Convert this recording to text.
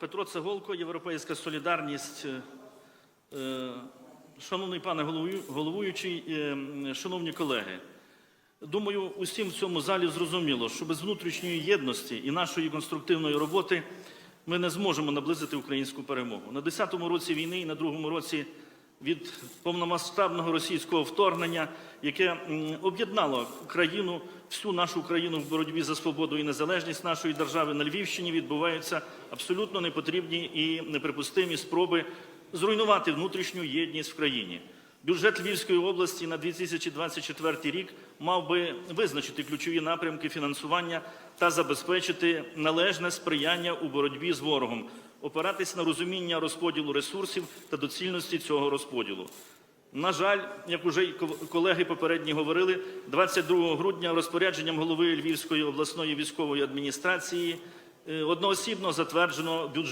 Петро Цеголко, Європейська солідарність. Е, Шановний пане головуючий, е, шановні колеги, думаю, усім в цьому залі зрозуміло, що без внутрішньої єдності і нашої конструктивної роботи ми не зможемо наблизити українську перемогу. На 10-му році війни і на другому році від повномасштабного російського вторгнення, яке об'єднало країну, всю нашу країну в боротьбі за свободу і незалежність нашої держави на Львівщині відбуваються абсолютно непотрібні і неприпустимі спроби зруйнувати внутрішню єдність в країні. Бюджет Львівської області на 2024 рік мав би визначити ключові напрямки фінансування та забезпечити належне сприяння у боротьбі з ворогом, опиратись на розуміння розподілу ресурсів та доцільності цього розподілу. На жаль, як уже й колеги попередні говорили, 22 грудня розпорядженням голови Львівської обласної військової адміністрації е, одноосібно затверджено бюджет.